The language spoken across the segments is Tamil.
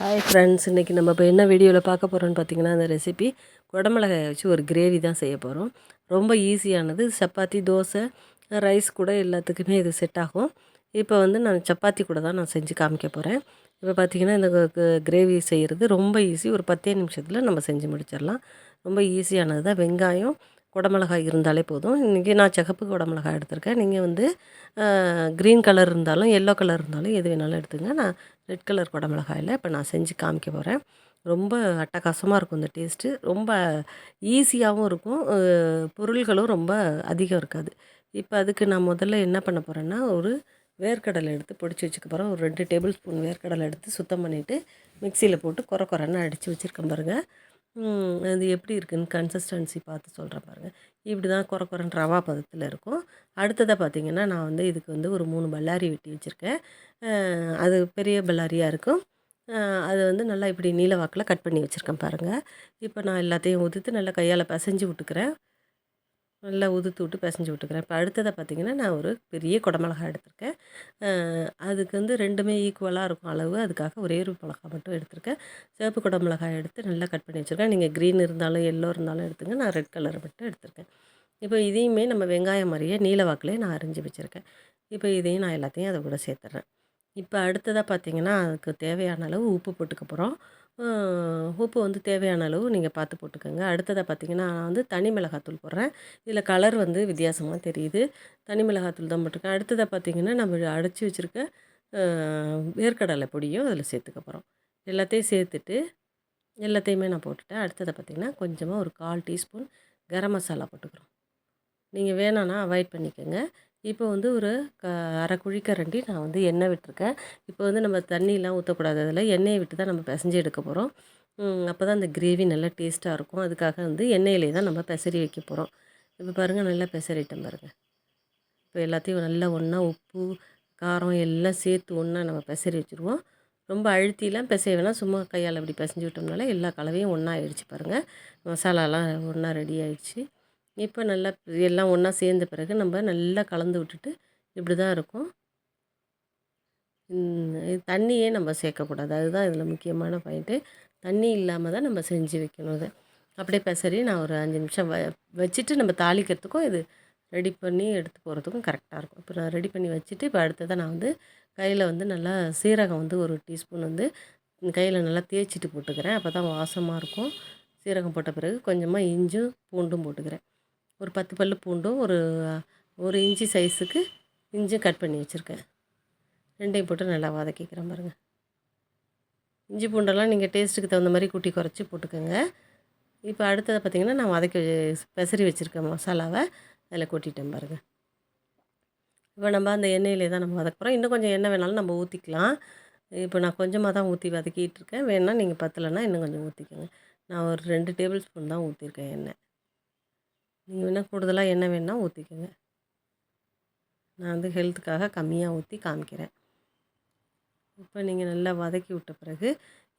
ஹாய் ஃப்ரெண்ட்ஸ் இன்றைக்கி நம்ம இப்போ என்ன வீடியோவில் பார்க்க போகிறோன்னு பார்த்தீங்கன்னா அந்த ரெசிபி குடமிளகாயை வச்சு ஒரு கிரேவி தான் செய்ய போகிறோம் ரொம்ப ஈஸியானது சப்பாத்தி தோசை ரைஸ் கூட எல்லாத்துக்குமே இது செட் ஆகும். இப்போ வந்து நான் சப்பாத்தி கூட தான் நான் செஞ்சு காமிக்க போகிறேன் இப்போ பார்த்தீங்கன்னா இந்த கிரேவி செய்கிறது ரொம்ப ஈஸி ஒரு பத்தே நிமிஷத்தில் நம்ம செஞ்சு முடிச்சிடலாம். ரொம்ப ஈஸியானது தான். வெங்காயம் குடமிளகாய் இருந்தாலே போதும். இன்றைக்கி நான் சிகப்பு குடமிளகாய் எடுத்திருக்கேன். நீங்கள் வந்து க்ரீன் கலர் இருந்தாலும் எல்லோ கலர் இருந்தாலும் எது வேணாலும் எடுத்துங்க. நான் ரெட் கலர் குடமிளகாயில் இப்போ நான் செஞ்சு காமிக்க போகிறேன். ரொம்ப அட்டகாசமாக இருக்கும் இந்த டேஸ்ட்டு ரொம்ப ஈஸியாகவும் இருக்கும். பொருள்களும் ரொம்ப அதிகம் இருக்காது. இப்போ அதுக்கு நான் முதல்ல என்ன பண்ண போகிறேன்னா ஒரு வேர்க்கடலை எடுத்து பொடிச்சு வச்சுக்க போகிறேன் ஒரு ரெண்டு டேபிள் ஸ்பூன் வேர்க்கடலை எடுத்து சுத்தம் பண்ணிவிட்டு மிக்சியில் போட்டு குறை குறைன்னு அடித்து வச்சுருக்கேன் பாருங்கள் அது எப்படி இருக்குதுன்னு கன்சிஸ்டன்சி பார்த்து சொல்கிறேன் பாருங்கள் இப்படி தான் குறை குறைன்னு ரவா பதத்தில் இருக்கும். அடுத்ததாக பார்த்திங்கன்னா நான் வந்து இதுக்கு வந்து ஒரு மூணு பல்லாரி வெட்டி வச்சுருக்கேன். அது பெரிய பல்லாரியாக இருக்கும். அது வந்து நல்லா இப்படி நீல வாக்கில் கட் பண்ணி வச்சுருக்கேன் பாருங்கள் இப்போ நான் எல்லாத்தையும் ஊற்றிட்டு நல்லா கையால் பிசைஞ்சு விட்டுக்கிறேன். நல்லா உதுத்து விட்டு பிசைஞ்சு விட்டுக்கிறேன். இப்போ அடுத்ததை பார்த்திங்கன்னா நான் ஒரு பெரிய குடமிளகா எடுத்திருக்கேன். அதுக்கு வந்து ரெண்டுமே ஈக்குவலாக இருக்கும் அளவு. அதுக்காக ஒரே ஒரு மிளகா மட்டும் எடுத்திருக்கேன். சிவப்பு குடமிளகாய் எடுத்து நல்லா கட் பண்ணி வச்சுருக்கேன். நீங்கள் க்ரீன் இருந்தாலும் எல்லோ இருந்தாலும் எடுத்துங்க. நான் ரெட் கலர் மட்டும் எடுத்திருக்கேன். இப்போ இதையுமே நம்ம வெங்காயம் மாதிரியே நீல வாக்குலேயே நான் அரிஞ்சு வச்சுருக்கேன். இப்போ இதையும் நான் எல்லாத்தையும் அதை கூட சேர்த்துட்றேன் இப்போ அடுத்ததாக பார்த்திங்கன்னா அதுக்கு தேவையான அளவு உப்பு போட்டுக்க போகிறோம் உப்பு வந்து தேவையான அளவு நீங்கள் பார்த்து போட்டுக்கோங்க. அடுத்ததாக பார்த்திங்கன்னா நான் வந்து தனி மிளகாத்தூள் போடுறேன். இதில் கலர் வந்து வித்தியாசமாக தெரியுது. தனி மிளகாத்தூள் தான் போட்டிருக்கேன் அடுத்ததாக பார்த்திங்கன்னா நம்ம அடைச்சி வச்சுருக்க வேர்க்கடலை பொடியும் அதில் சேர்த்துக்க போகிறோம் எல்லாத்தையும் சேர்த்துட்டு எல்லாத்தையுமே நான் போட்டுட்டேன். அடுத்ததை பார்த்திங்கன்னா கொஞ்சமாக ஒரு கால் டீஸ்பூன் கரம் மசாலா போட்டுக்கிறோம். நீங்கள் வேணான்னா அவாய்ட் பண்ணிக்கோங்க. இப்போ வந்து ஒரு க அரை குழிக்கரண்டி நான் வந்து எண்ணெய் விட்டுருக்கேன். இப்போ வந்து நம்ம தண்ணியெலாம் ஊற்றக்கூடாது அதில் எண்ணெயை விட்டு தான் நம்ம பிசைஞ்சு எடுக்க போகிறோம் அப்போ தான் அந்த கிரேவி நல்லா டேஸ்ட்டாக இருக்கும். அதுக்காக வந்து எண்ணெயிலே தான் நம்ம பெசரி வைக்க போகிறோம் இப்போ பாருங்கள் நல்லா பெசரிட்டேன் பாருங்கள் இப்போ எல்லாத்தையும் நல்லா ஒன்றா உப்பு காரம் எல்லாம் சேர்த்து ஒன்றா நம்ம பெசரி வச்சுருவோம். ரொம்ப அழுத்திலாம் பிசைய வேணாம். சும்மா கையால் அப்படி பிசைஞ்சு விட்டோம்னால எல்லா கலவையும் ஒன்றா ஆயிடுச்சு பாருங்கள் மசாலாலாம் ஒன்றா ரெடி ஆயிடுச்சு. இப்போ நல்லா எல்லாம் ஒன்றா சேர்ந்த பிறகு நம்ம நல்லா கலந்து விட்டுட்டு இப்படி தான் இருக்கும் தண்ணியே நம்ம சேர்க்கக்கூடாது. அதுதான் இதில் முக்கியமான பாயிண்ட்டு தண்ணி இல்லாமல் தான் நம்ம செஞ்சு வைக்கணும் அதை அப்படியே பெசரி நான் ஒரு அஞ்சு நிமிஷம் வ வச்சுட்டு நம்ம தாளிக்கிறதுக்கும் இது ரெடி பண்ணி எடுத்து போகிறதுக்கும் கரெக்டாக இருக்கும். இப்போ நான் ரெடி பண்ணி வச்சுட்டு இப்போ அடுத்ததை நான் வந்து கையில் வந்து நல்லா சீரகம் வந்து ஒரு டீஸ்பூன் வந்து கையில் நல்லா தேய்ச்சிட்டு போட்டுக்கிறேன். அப்போ தான் வாசமாக இருக்கும். சீரகம் போட்ட பிறகு கொஞ்சமாக இஞ்சும் பூண்டும் போட்டுக்கிறேன். ஒரு பத்து பல் பூண்டும் ஒரு ஒரு இன்ச்சு சைஸுக்கு இஞ்சும் கட் பண்ணி வச்சுருக்கேன். ரெண்டையும் போட்டு நல்லா வதக்கிக்கிறேன் பாருங்கள் இஞ்சி பூண்டெல்லாம் நீங்கள் டேஸ்ட்டுக்கு தகுந்த மாதிரி கூட்டி குறைச்சி போட்டுக்கோங்க. இப்போ அடுத்தது பார்த்திங்கன்னா நான் வதக்கி பெசரி வச்சுருக்கேன் மசாலாவை அதில் கொட்டிட்டேன் பாருங்கள் இப்போ நம்ம அந்த எண்ணெயிலே தான் நம்ம வதக்குறோம் இன்னும் கொஞ்சம் எண்ணெய் வேணாலும் நம்ம ஊற்றிக்கலாம் இப்போ நான் கொஞ்சமாக தான் ஊற்றி வதக்கிட்டு இருக்கேன். வேணால் நீங்கள் பத்தலைன்னா இன்னும் கொஞ்சம் ஊற்றிக்கோங்க நான் ஒரு ரெண்டு டேபிள் ஸ்பூன் தான் ஊற்றிருக்கேன் எண்ணெய். நீங்கள் வேணால் கூடுதலாக என்ன வேணால் ஊற்றிக்கோங்க நான் வந்து ஹெல்த்துக்காக கம்மியாக ஊற்றி காமிக்கிறேன். இப்போ நீங்கள் நல்லா வதக்கி விட்ட பிறகு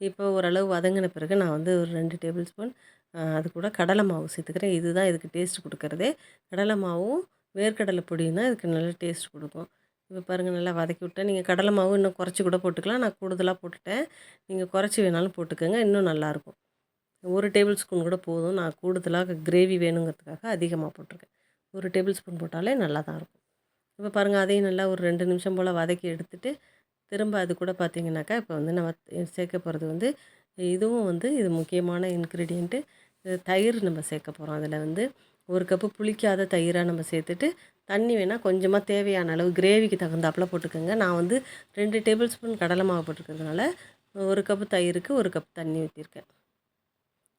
இப்போ ஓரளவு வதங்கின பிறகு நான் வந்து ஒரு ரெண்டு டேபிள் ஸ்பூன் அது கூட கடலை மாவு சேர்த்துக்கிறேன். இதுதான் இதுக்கு டேஸ்ட் கொடுக்குறதே. கடலை மாவும் வேர்க்கடலை பொடியும் தான் இதுக்கு நல்ல டேஸ்ட் கொடுக்கும். இப்போ பாருங்கள் நல்லா வதக்கி விட்டேன். நீங்கள் கடலை மாவு இன்னும் குறைச்சி கூட போட்டுக்கலாம். நான் கூடுதலாக போட்டுட்டேன். நீங்கள் குறைச்சி வேணாலும் போட்டுக்கோங்க. இன்னும் நல்லாயிருக்கும் ஒரு டேபிள் ஸ்பூன் கூட போதும். நான் கூடுதலாக கிரேவி வேணுங்கிறதுக்காக அதிகமாக போட்டிருக்கேன். ஒரு டேபிள் ஸ்பூன் போட்டாலே நல்லா தான் இருக்கும். இப்போ பாருங்கள் அதையும் நல்லா ஒரு ரெண்டு நிமிஷம் போல் வதக்கி எடுத்துகிட்டு திரும்ப அது கூட பார்த்திங்கனாக்கா இப்போ வந்து நம்ம சேர்க்க போகிறது வந்து இதுவும் வந்து இது முக்கியமான இன்க்ரீடியண்ட்டு தயிர் நம்ம சேர்க்க போகிறோம் அதில் வந்து ஒரு கப்பு புளிக்காத தயிராக நம்ம சேர்த்துட்டு தண்ணி வேணால் கொஞ்சமாக தேவையான அளவு கிரேவிக்கு தகுந்தாப்பில் போட்டுக்கோங்க. நான் வந்து ரெண்டு டேபிள் ஸ்பூன் கடலை மாவு போட்டுருக்கிறதுனால ஒரு கப்பு தயிருக்கு ஒரு கப் தண்ணி ஊற்றிருக்கேன்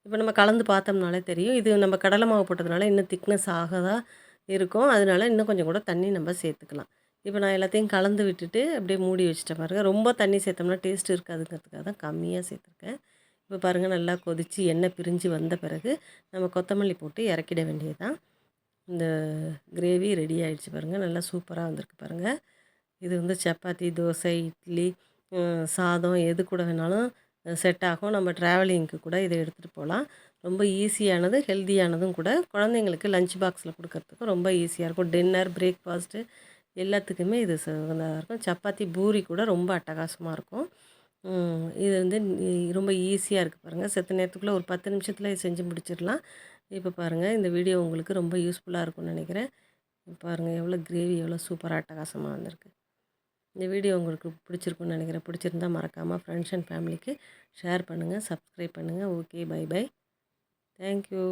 இப்போ நம்ம கலந்து பார்த்தோம்னாலே தெரியும். இது நம்ம கடலை மாவு போட்டதுனால இன்னும் திக்னஸ் ஆக இருக்கும். அதனால இன்னும் கொஞ்சம் கூட தண்ணி நம்ம சேர்த்துக்கலாம். இப்போ நான் எல்லாத்தையும் கலந்து விட்டுட்டு அப்படியே மூடி வச்சுட்டேன் பாருங்கள் ரொம்ப தண்ணி சேர்த்தோம்னா டேஸ்ட் இருக்காதுங்கிறதுக்காக தான் கம்மியாக சேர்த்துருக்கேன். இப்போ பாருங்கள் நல்லா கொதித்து எண்ணெய் பிரிஞ்சு வந்த பிறகு நம்ம கொத்தமல்லி போட்டு இறக்கிட வேண்டியது தான் இந்த கிரேவி ரெடி ஆகிடுச்சு பாருங்கள் நல்லா சூப்பராக வந்திருக்கு பாருங்கள் இது வந்து சப்பாத்தி தோசை இட்லி சாதம் எது கூட வேணாலும் செட் ஆகும். நம்ம ட்ராவலிங்க்கு கூட இதை எடுத்துகிட்டு போகலாம். ரொம்ப ஈஸியானது ஹெல்த்தியானதும் கூட குழந்தைங்களுக்கு லஞ்ச் பாக்ஸில் கொடுக்கறதுக்கும் ரொம்ப ஈஸியாக இருக்கும். டின்னர் பிரேக்ஃபாஸ்ட்டு எல்லாத்துக்குமே இது சிறந்ததாக இருக்கும். சப்பாத்தி பூரி கூட ரொம்ப அட்டகாசமாக இருக்கும். இது வந்து ரொம்ப ஈஸியாக இருக்குது பாருங்கள் செத்த நேரத்துக்குள்ளே ஒரு பத்து நிமிஷத்தில் செஞ்சு முடிச்சிடலாம். இப்போ பாருங்கள் இந்த வீடியோ உங்களுக்கு ரொம்ப யூஸ்ஃபுல்லாக இருக்கும்னு நினைக்கிறேன். பாருங்கள் எவ்வளோ கிரேவி எவ்வளோ சூப்பராக அட்டகாசமாக வந்திருக்கு. இந்த வீடியோ உங்களுக்கு பிடிச்சிருக்குன்னு நினைக்கிறேன். பிடிச்சிருந்தா மறக்காமல் ஃப்ரெண்ட்ஸ் அண்ட் ஃபேமிலிக்கு ஷேர் பண்ணுங்கள் சப்ஸ்கிரைப் பண்ணுங்கள் okay bye bye thank you